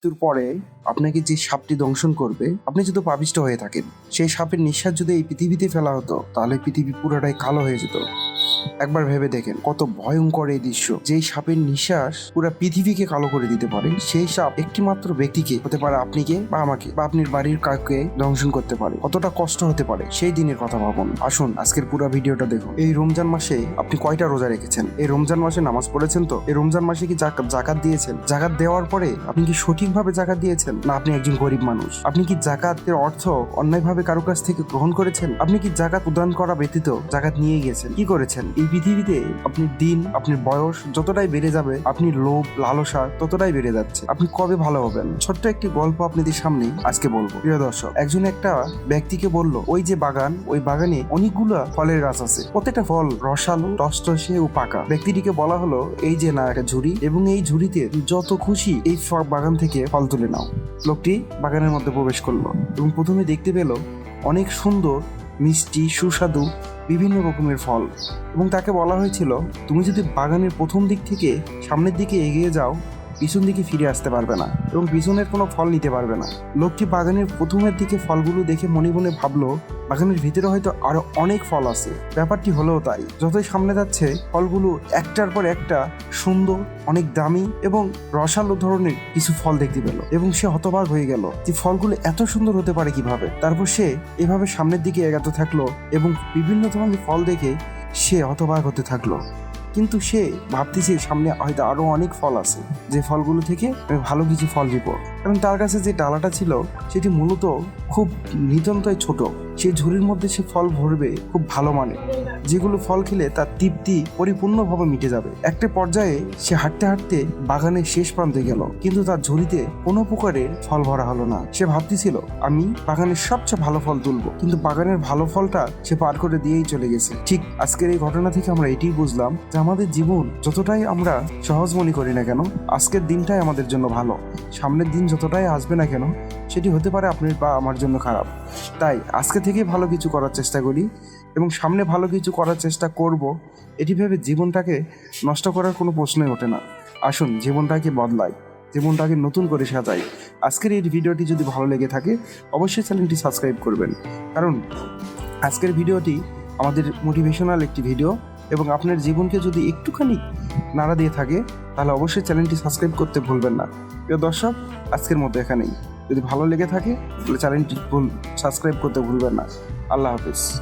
মৃত্যুর পরে আপনাকে যে সাপটি দংশন করবে, আপনি যদি পাবিষ্ট হয়ে থাকেন, সেই সাপের নিঃশ্বাস যদি এই পৃথিবীতে ফেলা হতো, তাহলে পৃথিবী পুরোটাই কালো হয়ে যেত। একবার ভেবে দেখেন, কত ভয়ঙ্কর এই দৃশ্য। যেই সাপের নিঃশ্বাস পুরো পৃথিবীকে কালো করে দিতে পারে, সেই সাপ একটি মাত্র ব্যক্তিকে হতে পারে আপনিকে বা আমাকে বা আপনার বাড়ির কাউকে দংশন করতে পারে। কতটা কষ্ট হতে পারে, সেই দিনের কথা ভাবুন। আসুন, আজকের পুরো ভিডিওটা দেখুন। এই রমজান মাসে আপনি কয়টা রোজা রেখেছেন? এই রমজান মাসে নামাজ পড়েছেন তো? এই রমজান মাসে কি জাক- জাকাত দিয়েছেন? জাকাত দেওয়ার পরে আপনি কি সঠিকভাবে জাকাত দিয়েছেন, না আপনি একজন গরিব মানুষ? আপনি কি জাকাতের অর্থ অন্যায়ভাবে কারও কাছ থেকে গ্রহণ করেছেন? আপনি কি জাকাত প্রদান করা ব্যতীত জাকাত নিয়ে গেছেন? কি করেছেন? এই পৃথিবীতে আপনি দিন আপনার বয়স যতটাই বেড়ে যাবে, আপনি লোভ, লালসা ততটাই বেড়ে যাচ্ছে। আপনি কবে ভালো হবেন? ছোট্ট একটি গল্প আপনাদের সামনে আজকে বলব। প্রিয় দর্শক, একজন একটা ব্যক্তিকে বলল, ওই যে বাগান, ওই বাগানে অনেকগুলো ফলের গাছ আছে। প্রত্যেকটা ফল রসালো টসটসে ও পাকা। ব্যক্তিটিকে বলা হলো, এই যে না, একটা ঝুড়ি এবং এই ঝুড়িতে যত খুশি এই বাগান থেকে ফল তুলে নাও। লোকটি বাগানের মধ্যে প্রবেশ করল এবং প্রথমে দেখতে পেল, অনেক সুন্দর, মিষ্টি, সুস্বাদু বিভিন্ন রকমের ফল। এবং তাকে বলা হয়েছিল, তুমি যদি বাগানের প্রথম দিক থেকে সামনের দিকে এগিয়ে যাও পিছন দিকে ফিরে আসতে পারবে না এবং পিছনের কোনো ফল নিতে পারবে না। লোকটি বাগানের প্রথমের দিকে ফলগুলো দেখে মনে মনে ভাবলো, বাগানের ভিতরে হয়তো আরও অনেক ফল আছে। ব্যাপারটি হলেও তাই। যতই সামনে যাচ্ছে, ফলগুলো একটার পর একটা সুন্দর, অনেক দামি এবং রসালো ধরনের কিছু ফল দেখতে পেল এবং সে হতবাক হয়ে গেল যে ফলগুলো এত সুন্দর হতে পারে কীভাবে? তারপর সে এভাবে সামনের দিকে এগাতে থাকল এবং বিভিন্ন ধরনের ফল দেখে সে হতবাক হতে থাকল। কিন্তু সে ভাবতেছে সামনে হয়তো আরও অনেক ফল আছে। যে ফলগুলো থেকে ভালো কিছু ফল নিব। এবং তার কাছে যে ডালাটা ছিল, সেটি মূলত খুব নিতান্তই ছোট। সেই ঝুড়ির মধ্যে সে ফল ভরবে খুব ভালো মানে। যেগুলো ফল খেলে তার তৃপ্তি পরিপূর্ণভাবে মিটে যাবে। একটা পর্যায়ে সে হাঁটতে হাঁটতে বাগানের শেষ প্রান্তে গেল, কিন্তু তার ঝুড়িতে কোনো প্রকারের ফল ভরা হলো না। সে ভাবতেছিল, আমি বাগানের সবচেয়ে ভালো ফল তুলবো। কিন্তু বাগানের ভালো ফলটা সে পার করে দিয়েই চলে গেছে। ঠিক আজকের এই ঘটনা থেকে আমরা এটাই বুঝলাম যে আমাদের জীবন যতটাই আমরা সহজ মনে করি না কেন, আজকের দিনটাই আমাদের জন্য ভালো। সামনের দিন যতটাই আসবে না কেন, সেটি হতে পারে আপনার বা আমার জন্য খারাপ। তাই আজকে থেকে ভালো কিছু করার চেষ্টা করি এবং সামনে ভালো কিছু করার চেষ্টা করব, এটি ভেবে জীবনটাকে নষ্ট করার কোনো প্রশ্নই ওঠে না। আসুন, জীবনটাকে বদলাই, জীবনটাকে নতুন করে সাজাই। আজকের এই ভিডিওটি যদি ভালো লেগে থাকে, অবশ্যই চ্যানেলটি সাবস্ক্রাইব করবেন। কারণ আজকের ভিডিওটি আমাদের মোটিভেশনাল একটি ভিডিও এবং আপনার জীবনকে যদি একটুখানি নাড়া দিয়ে থাকে, তাহলে অবশ্যই চ্যানেলটি সাবস্ক্রাইব করতে ভুলবেন না। প্রিয় দর্শক, আজকের মতো এখানেই। যদি ভালো লেগে থাকে, তাহলে চ্যানেলটি ভুল সাবস্ক্রাইব করতে ভুলবেন না। আল্লাহ হাফিজ।